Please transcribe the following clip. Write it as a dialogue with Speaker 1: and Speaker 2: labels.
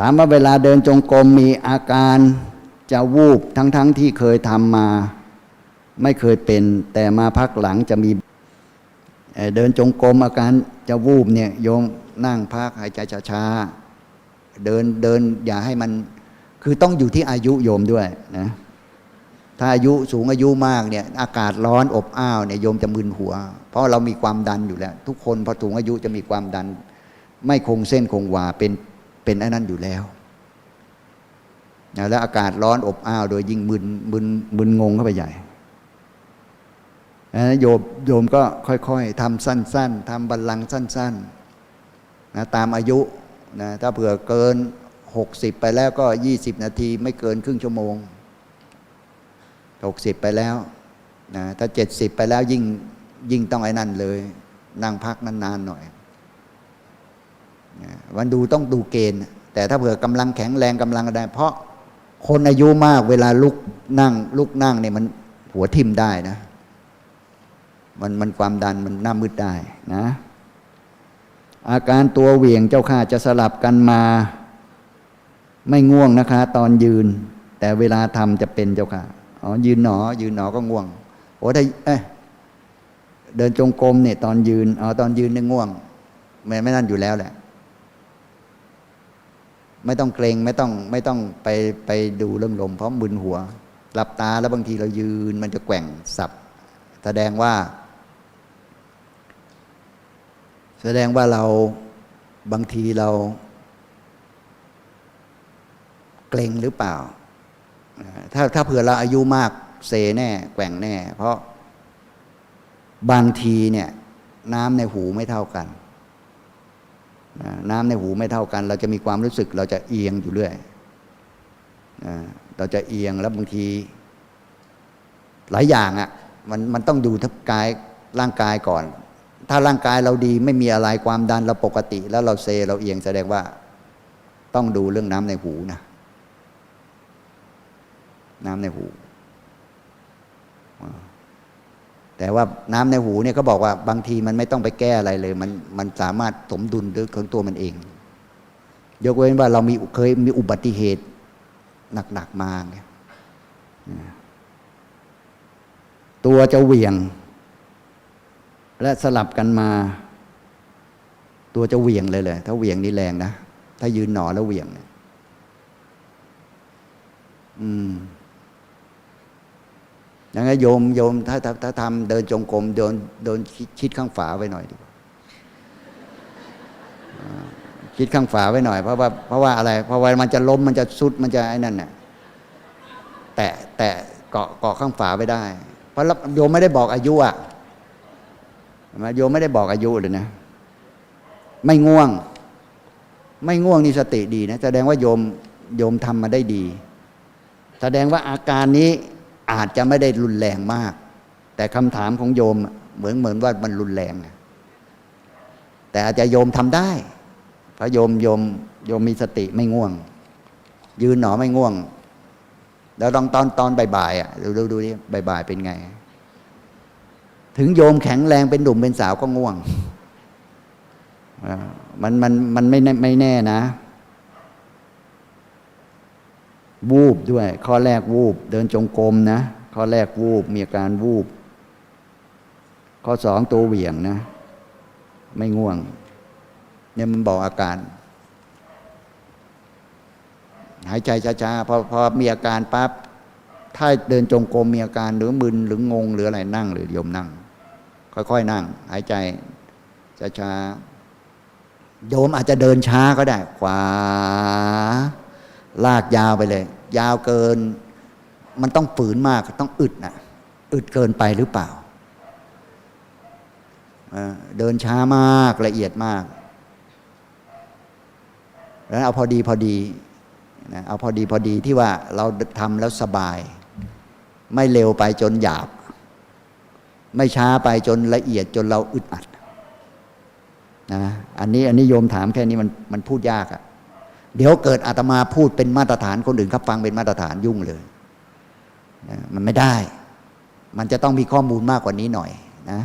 Speaker 1: ถามว่าเวลาเดินจงกรมมีอาการจะวูบทั้งๆทที่เคยทำมา ไม่เคยเป็น แต่มาพักหลังจะมีเเดินจงกรมอาการจะวูบเนี่ยโยมนั่งพักหายใจช้าๆเดินเดินอย่าให้มันคือต้องอยู่ที่อายุโยมด้วยนะถ้าอายุสูงอายุมากเนี่ยอากาศร้อนอบอ้าวเนี่ยโยมจะมึนหัว เพราะเรามีความดันอยู่แล้ว ทุกคนพอสูงอายุจะมีความดัน ไม่คงเส้นคงวาเป็น เป็นไอ้นั้นอยู่แล้วนะแล้วอากาศร้อนอบอ้าว โดยยิ่งมึนมึนมึนงงเข้าไปใหญ่นะโยมโยมก็ค่อยๆทำสั้น ๆทำบัลลังก์สั้นๆนะตามอายุนะถ้าเผื่อเกิน 60 ไปแล้วก็ 20 นาทีไม่เกินครึ่งชั่วโมง 60 ไปแล้วนะถ้า 70 ไปแล้วยิ่งยิ่งต้องไอ้นั่นเลย นั่งพักนานๆหน่อย วันดูต้องดูเกณฑ์ แต่ถ้าเผื่อกำลังแข็งแรงกำลังได้เพราะคนอายุมากเวลาลุกนั่ง ลุกนั่งเนี่ยมันหัวทิ่มได้นะ มันมันความดันมันหน้ามืดได้นะ อาการตัวเหวี่ยงเจ้าข้าจะสลับกันมา ไม่ง่วงนะคะ ตอนยืน แต่เวลาทำจะเป็นเจ้าค่ะอ๋อยืนหนอ ยืนหนอก็ง่วงโอ้ถ้าเอ้เดินจงกรมเนี่ยตอนยืนอ๋อตอนยืนเนี่ยง่วงไม่ไม่นั่นอยู่แล้วแหละ ไม่ต้องเกรงไม่ต้องไม่ต้องไปไปดูเรื่องลม เพราะมึนหัวหลับตาแล้วบางทีเรายืนมันจะแกว่งสับ แสดงว่า แสดงว่าเราบางทีเรา เกรงหรือเปล่า ถ้าถ้าเผื่อเราอายุมากเซแน่แกว่งแน่ เพราะบางทีเนี่ย น้ำในหูไม่เท่ากัน น้ำในหูไม่เท่ากัน เราจะมีความรู้สึกเราจะเอียงอยู่เรื่อยเราจะเอียงแล้วบางที หลายอย่างอะ่ะมันมันต้องดูทับกายร่างกายก่อน ถ้าร่างกายเราดีไม่มีอะไรความดันเราปกติ แล้วเราเซเราเอียงแสดงว่า ต้องดูเรื่องน้ำในหูนะน้ำในหู แต่ว่าน้ำในหูเนี่ยเขาบอกว่าบางทีมันไม่ต้องไปแก้อะไรเลย มันมันสามารถสมดุลด้วยของตัวมันเอง ยกเว้นว่าเรามีเคยมีอุบัติเหตุหนักๆมาเนี่ยตัวจะเหวี่ยง และสลับกันมา ตัวจะเหวี่ยงเลยเลย ถ้าเหวี่ยงนี่แรงนะ ถ้ายืนหนอแล้วเหวี่ยงเนี่ยอืม อย่างนั้นโยมโยมถ้าถ้าถ้าทำเดินจงกรมโดนโดนชิดข้างฝาไว้หน่อยดีกว่าชิดข้างฝาไว้หน่อย เพราะว่าเพราะว่าอะไร เพราะว่ามันจะล้มมันจะสุดมันจะไอ้นั่นน่ะแตะแตะเกาะเกาะข้างฝาไว้ได้ เพราะโยมไม่ได้บอกอายุอะโยมไม่ได้บอกอายุเลยนะ ไม่ง่วง ไม่ง่วงนี่สติดีนะแสดงว่าโยมโยมทำมาได้ดี แสดงว่าอาการนี้ อาจจะไม่ได้รุนแรงมาก แต่คำถามของโยมเหมือนเหมือนว่ามันรุนแรงแต่อาจจะโยมทำได้ เพราะโยมโยมโยมมีสติไม่ง่วง ยืนหนอไม่ง่วง แล้วลองตอนตอนบ่ายๆอะดูดูดูดิบ่ายๆเป็นไง ถึงโยมแข็งแรงเป็นหนุ่มเป็นสาวก็ง่วงมันมันมันไม่ไม่แน่นะ วูบด้วย ข้อแรกวูบ เดินจงกรมนะ ข้อแรกวูบ มีอาการวูบ ข้อสองตัวเหวี่ยงนะ ไม่ง่วง เนี่ยมันบอกอาการ หายใจช้าๆพอพอมีอาการปั๊บถ้าเดินจงกรมมีอาการหรือมึนหรืองง หรืออะไรนั่งหรือโยมนั่ง ค่อยๆนั่ง หายใจช้าๆโยมอาจจะเดินช้าก็ได้ขวา ลากยาวไปเลย ยาวเกิน มันต้องฝืนมากต้องอึดนะอึดเกินไปหรือเปล่า เดินช้ามากละเอียดมากแล้วเอาพอดีพอดีนะเอาพอดีพอดีที่ว่าเราทำแล้วสบาย ไม่เร็วไปจนหยาบ ไม่ช้าไปจนละเอียดจนเราอึดอัดนะอันนี้อันนี้โยมถามแค่นี้มันมันพูดยากอะ เดี๋ยวเกิดอาตมาพูดเป็นมาตรฐานคนอื่นครับฟังเป็นมาตรฐานยุ่งเลยนะมันไม่ได้ มันจะต้องมีข้อมูลมากกว่านี้หน่อยนะ